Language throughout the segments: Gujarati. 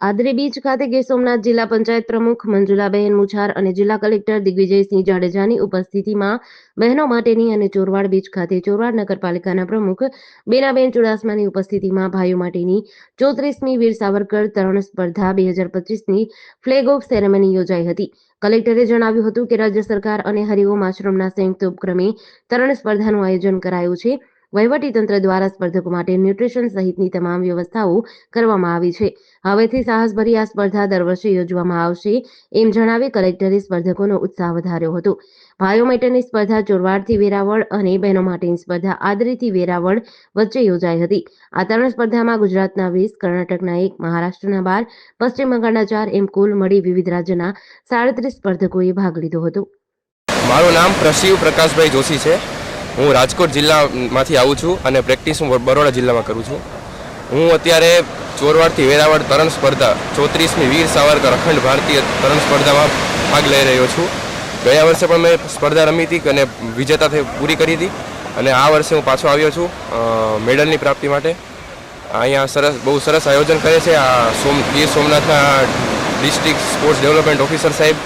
આદરી બીચ ખાતે ગીર સોમનાથ જિલ્લા પંચાયત પ્રમુખ મંજુલાબહેન મુછાર અને જિલ્લા કલેક્ટર દિગ્વિજયસિંહ જાડેજાની ઉપસ્થિતિમાં બહેનો માટેની અને ચોરવાડ બીચ ખાતે ચોરવાડ નગરપાલિકાના પ્રમુખ બેનાબેન ચુડાસમાની ઉપસ્થિતિમાં ભાઈઓ માટેની ચોત્રીસમી વીર સાવરકર તરણ સ્પર્ધા બે હજાર પચીસની ફ્લેગ ઓફ સેરેમની યોજાઈ હતી. કલેક્ટરે જણાવ્યું હતું કે રાજ્ય સરકાર અને હરિઓમ આશ્રમના સંયુક્ત ઉપક્રમે તરણ સ્પર્ધાનું આયોજન કરાયું છે. વહીવટીતંત્ર દ્વારા સ્પર્ધકો માટે ન્યુટ્રિશન સહિતની તમામ વ્યવસ્થાઓ કરવામાં આવી છે. હવેથી સાહસભરી આ સ્પર્ધા દર વર્ષે યોજવામાં આવશે એમ જણાવી કલેક્ટરે સ્પર્ધકોનો ઉત્સાહ વધાર્યો હતો. ભાઈઓ માટેની સ્પર્ધા ચોરવાડથી વેરાવળ અને બહેનો માટેની સ્પર્ધા આદરીથી વેરાવળ વચ્ચે યોજાઈ હતી. આ ત્રણ સ્પર્ધામાં ગુજરાતના વીસ, કર્ણાટકના એક, મહારાષ્ટ્રના બાર, પશ્ચિમ બંગાળના ચાર એમ કુલ મળી વિવિધ રાજ્યના સાડત્રીસ સ્પર્ધકોએ ભાગ લીધો હતો. મારું નામ પ્રશિવ પ્રકાશભાઈ જોશી છે. હું રાજકોટ જિલ્લામાંથી આવું છું અને પ્રેક્ટિસ હું બરોડા જિલ્લામાં કરું છું. હું અત્યારે ચોરવાડથી વેરાવળ તરણ સ્પર્ધા ચોત્રીસમી વીર સાવરકર અખંડ ભારતીય તરણ સ્પર્ધામાં ભાગ લઈ રહ્યો છું. ગયા વર્ષે પણ મેં સ્પર્ધા રમી હતી અને વિજેતા થઈ પૂરી કરી હતી અને આ વર્ષે હું પાછો આવ્યો છું મેડલની પ્રાપ્તિ માટે. અહીંયા સરસ, બહુ સરસ આયોજન કરે છે આ સોમ ગીર સોમનાથના ડિસ્ટ્રિક્ટ સ્પોર્ટ્સ ડેવલપમેન્ટ ઓફિસર સાહેબ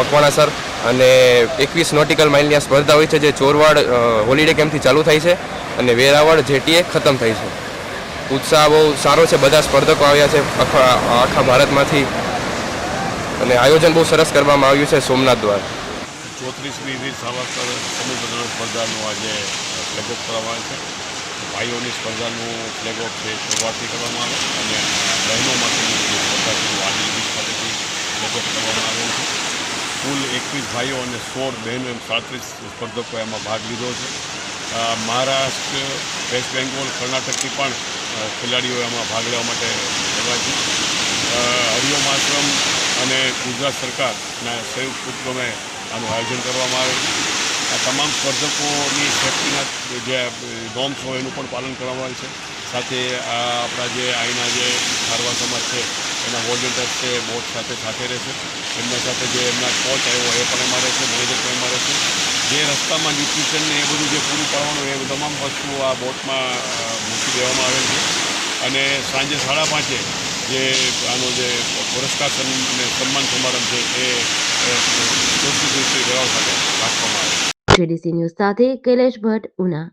મકવાણા સર. અને એકવીસ નોટિકલ માઇલની આ સ્પર્ધા હોય છે જે ચોરવાડ હોલિડે કેમ્પથી ચાલુ થાય છે અને વેરાવળ જેટીએ ખતમ થાય છે. ઉત્સાહ બહુ સારો છે, બધા સ્પર્ધકો આવ્યા છે આખા આખા ભારતમાંથી. અને આયોજન બહુ સરસ કરવામાં આવ્યું છે સોમનાથ દ્વારા. ચોત્રીસમી વીર સાવરકર સમુદ્ર સ્પર્ધાનું આજે ફ્લેગ ઓફ કરવામાં આવે છે. ભાઈઓની સ્પર્ધાનું ફ્લેગ છે શરૂઆતથી કરવામાં આવે અને બહેનો માટેની જે સ્પર્ધા છે એ આદિ બીચ ખાતેથી ફ્લેગ ઓફ કરવામાં આવેલ છે કુલ એકવીસ ભાઈઓ અને સોળ બહેનો એમ સાડત્રીસ સ્પર્ધકો એમાં ભાગ લીધો છે. મહારાષ્ટ્ર, વેસ્ટ બેંગોલ, કર્ણાટકથી પણ ખેલાડીઓ એમાં ભાગ લેવા માટે લેવા છે. હરિઓમ આશ્રમ અને ગુજરાત સરકારના સંયુક્ત ઉપક્રમે આનું આયોજન કરવામાં આવે છે. આ તમામ સ્પર્ધકોની સેફ્ટીના જે નોર્મ્સ હોય એનું પણ પાલન કરવામાં આવે છે. સાથે આપણા જે અહીંના જે ખારવા સમાજ છે એના વોલ્યુન્ટર્સ છે બોટ સાથે સાથે રહેશે. એમના સાથે જે એમના કોચ આવ્યો, એ પણ એમાં રહેશે મેનેજર પણ એમાં રહેશે. જે રસ્તામાં ન્યુટ્રિશન ને એ બધું જે પૂરું પાડવાનું એ તમામ વસ્તુઓ આ બોટમાં મૂકી દેવામાં આવે છે. અને સાંજે સાડા પાંચે જે આનો જે પુરસ્કાર અને સન્માન સમારંભ છે, એ સંસ્કૃતિ વેરાવ સાથે રાખવામાં આવે છે. ન્યૂઝ સાથે કૈલેશ ભટ્ટ, ઉના.